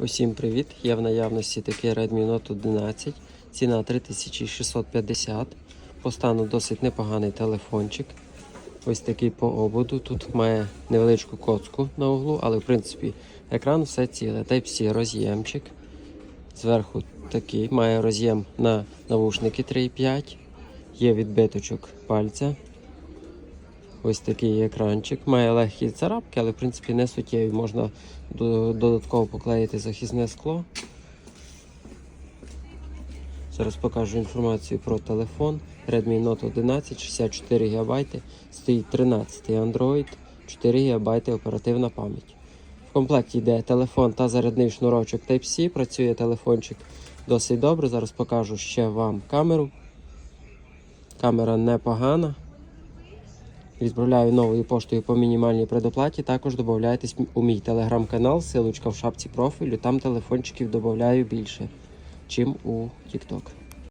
Усім привіт! Є в наявності такий Redmi Note 11. Ціна 3650. По стану досить непоганий телефончик. Ось такий по ободу. Тут має невеличку коцку на углу, але в принципі екран все ціле. Type-C роз'ємчик. Зверху такий. Має роз'єм на навушники 3.5. Є відбиточок пальця. Ось такий екранчик. Має легкі царапки, але в принципі не суттєві. Можна додатково поклеїти захисне скло. Зараз покажу інформацію про телефон. Redmi Note 11, 64 ГБ, стоїть 13 Android, 4 ГБ оперативна пам'ять. В комплекті йде телефон та зарядний шнурочок Type-C. Працює телефончик досить добре. Зараз покажу ще вам камеру. Камера непогана. Відправляю новою поштою по мінімальній предоплаті. Також додайтесь у мій телеграм-канал, силочка в шапці профілю. Там телефончиків додаю більше, чим у TikTok.